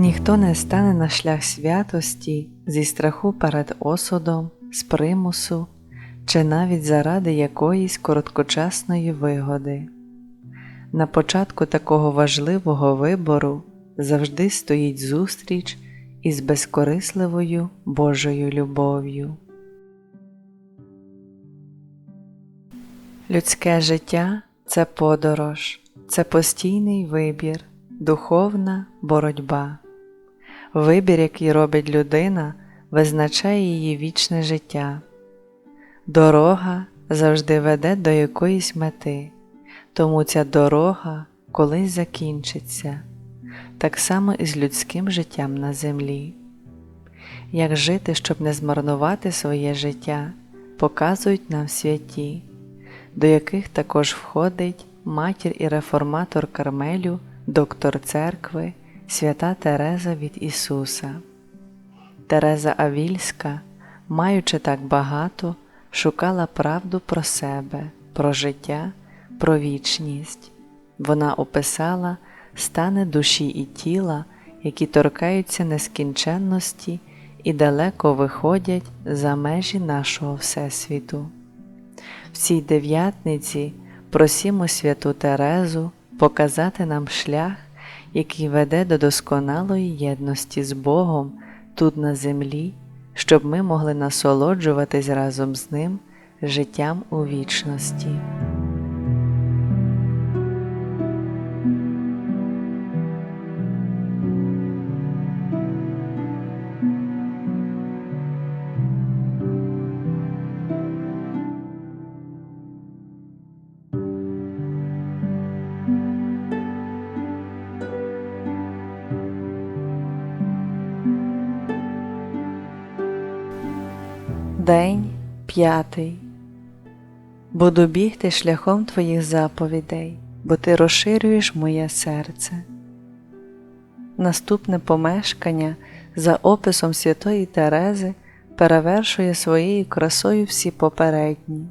Ніхто не стане на шлях святості зі страху перед осудом, з примусу чи навіть заради якоїсь короткочасної вигоди. На початку такого важливого вибору завжди стоїть зустріч із безкорисливою Божою любов'ю. Людське життя це подорож, це постійний вибір, духовна боротьба. Вибір, який робить людина, визначає її вічне життя. Дорога завжди веде до якоїсь мети, тому ця дорога колись закінчиться, так само і з людським життям на землі. Як жити, щоб не змарнувати своє життя, показують нам святі, до яких також входить матір і реформатор Кармелю, доктор церкви, свята Тереза від Ісуса. Тереза Авільська, маючи так багато, шукала правду про себе, про життя, про вічність. Вона описала стани душі і тіла, які торкаються нескінченності і далеко виходять за межі нашого Всесвіту. В цій дев'ятниці просімо святу Терезу показати нам шлях, який веде до досконалої єдності з Богом тут на землі, щоб ми могли насолоджуватись разом з Ним життям у вічності. День п'ятий. Буду бігти шляхом твоїх заповідей, бо ти розширюєш моє серце. Наступне помешкання за описом Святої Терези перевершує своєю красою всі попередні.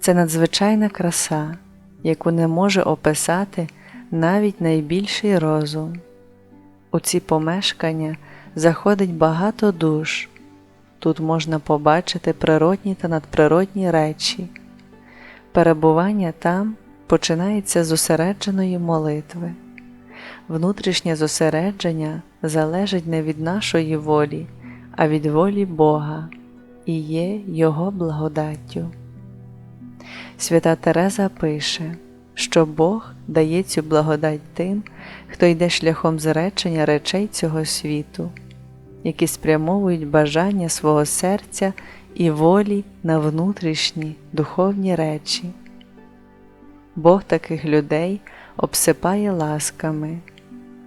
Це надзвичайна краса, яку не може описати навіть найбільший розум. У ці помешкання заходить багато душ. Тут можна побачити природні та надприродні речі. Перебування там починається з зосередженої молитви. Внутрішнє зосередження залежить не від нашої волі, а від волі Бога і є Його благодаттю. Свята Тереза пише, що Бог дає цю благодать тим, хто йде шляхом зречення речей цього світу які спрямовують бажання свого серця і волі на внутрішні духовні речі. Бог таких людей обсипає ласками.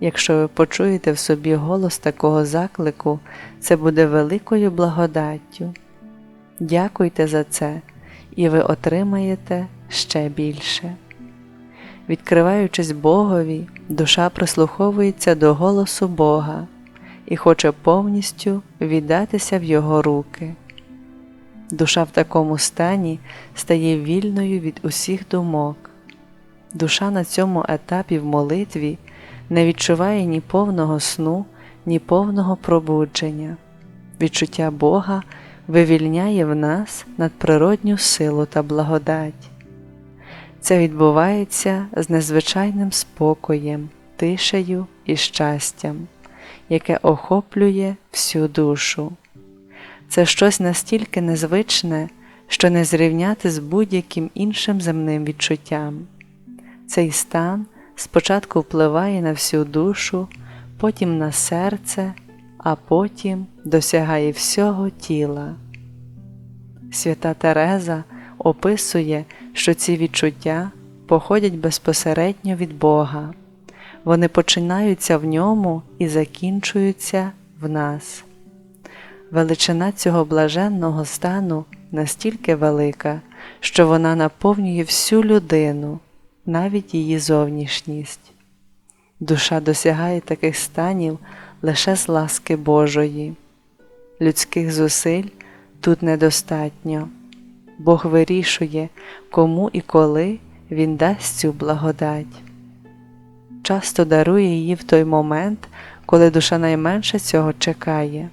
Якщо ви почуєте в собі голос такого заклику, це буде великою благодаттю. Дякуйте за це, і ви отримаєте ще більше. Відкриваючись Богові, душа прислуховується до голосу Бога і хоче повністю віддатися в Його руки. Душа в такому стані стає вільною від усіх думок. Душа на цьому етапі в молитві не відчуває ні повного сну, ні повного пробудження. Відчуття Бога вивільняє в нас надприродню силу та благодать. Це відбувається з незвичайним спокоєм, тишею і щастям яке охоплює всю душу. Це щось настільки незвичне, що не зрівняти з будь-яким іншим земним відчуттям. Цей стан спочатку впливає на всю душу, потім на серце, а потім досягає всього тіла. Свята Тереза описує, що ці відчуття походять безпосередньо від Бога вони починаються в ньому і закінчуються в нас. Величина цього блаженного стану настільки велика, що вона наповнює всю людину, навіть її зовнішність. Душа досягає таких станів лише з ласки Божої. Людських зусиль тут недостатньо. Бог вирішує, кому і коли Він дасть цю благодать часто дарує її в той момент, коли душа найменше цього чекає.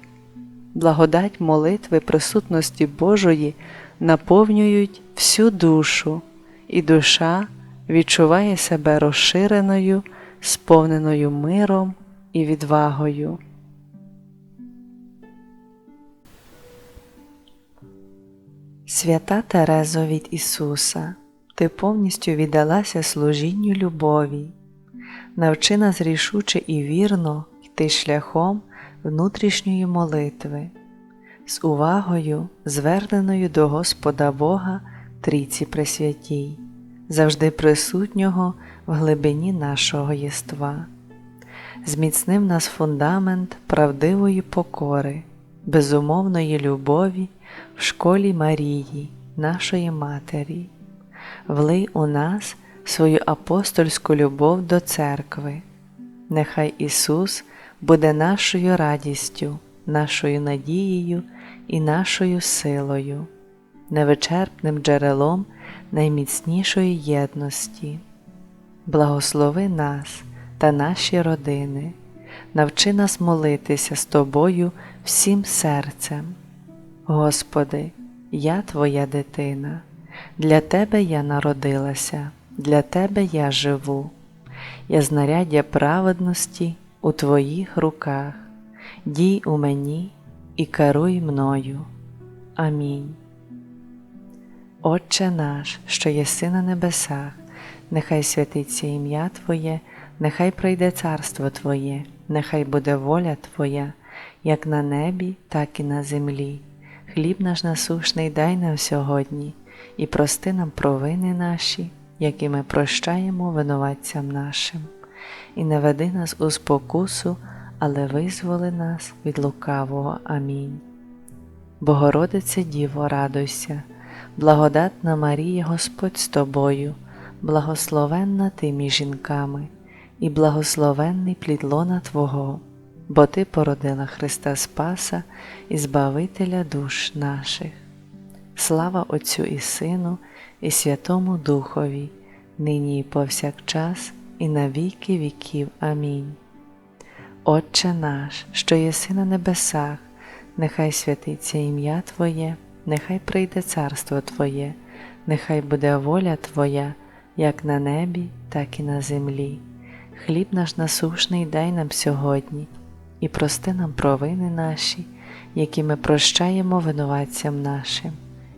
Благодать молитви присутності Божої наповнюють всю душу, і душа відчуває себе розширеною, сповненою миром і відвагою. Свята Терезо від Ісуса, Ти повністю віддалася служінню любові, навчи нас рішуче і вірно йти шляхом внутрішньої молитви, з увагою, зверненою до Господа Бога Трійці Пресвятій, завжди присутнього в глибині нашого єства. Зміцнив нас фундамент правдивої покори, безумовної любові в школі Марії, нашої Матері, влий у нас свою апостольську любов до церкви. Нехай Ісус буде нашою радістю, нашою надією і нашою силою, невичерпним джерелом найміцнішої єдності. Благослови нас та наші родини, навчи нас молитися з Тобою всім серцем. Господи, я Твоя дитина, для Тебе я народилася, для Тебе я живу, я знаряддя праведності у Твоїх руках, дій у мені і керуй мною. Амінь. Отче наш, що єси на небесах, нехай святиться ім'я Твоє, нехай прийде царство Твоє, нехай буде воля Твоя, як на небі, так і на землі. Хліб наш насушний дай нам сьогодні, і прости нам провини наші, які ми прощаємо винуватцям нашим, і не веди нас у спокусу, але визволи нас від лукавого. Амінь. Богородице Діво, радуйся, благодатна Марія Господь з тобою, благословенна ти між жінками, і благословенний плід лона Твого, бо Ти породила Христа Спаса і Збавителя душ наших. Слава Отцю і Сину, і Святому Духові, нині і повсякчас, і на віки віків. Амінь. Отче наш, що єси на небесах, нехай святиться ім'я Твоє, нехай прийде царство Твоє, нехай буде воля Твоя, як на небі, так і на землі. Хліб наш насушний дай нам сьогодні, і прости нам провини наші, які ми прощаємо винуватцям нашим,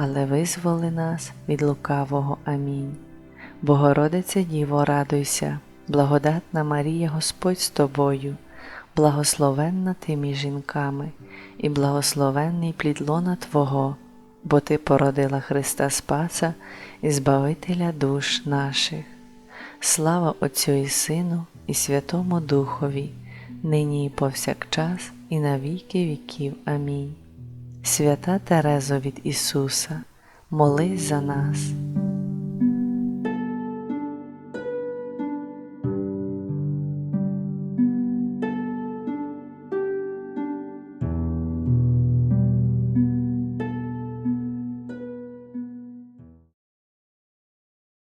але визволи нас від лукавого. Амінь. Богородице Діво, радуйся, благодатна Марія Господь з тобою, благословенна ти між жінками, і благословенний плід лона Твого, бо Ти породила Христа Спаса і Збавителя душ наших. Слава Отцю і Сину, і Святому Духові, нині і повсякчас, і на віки віків. Амінь. Свята Терезо від Ісуса, молись за нас.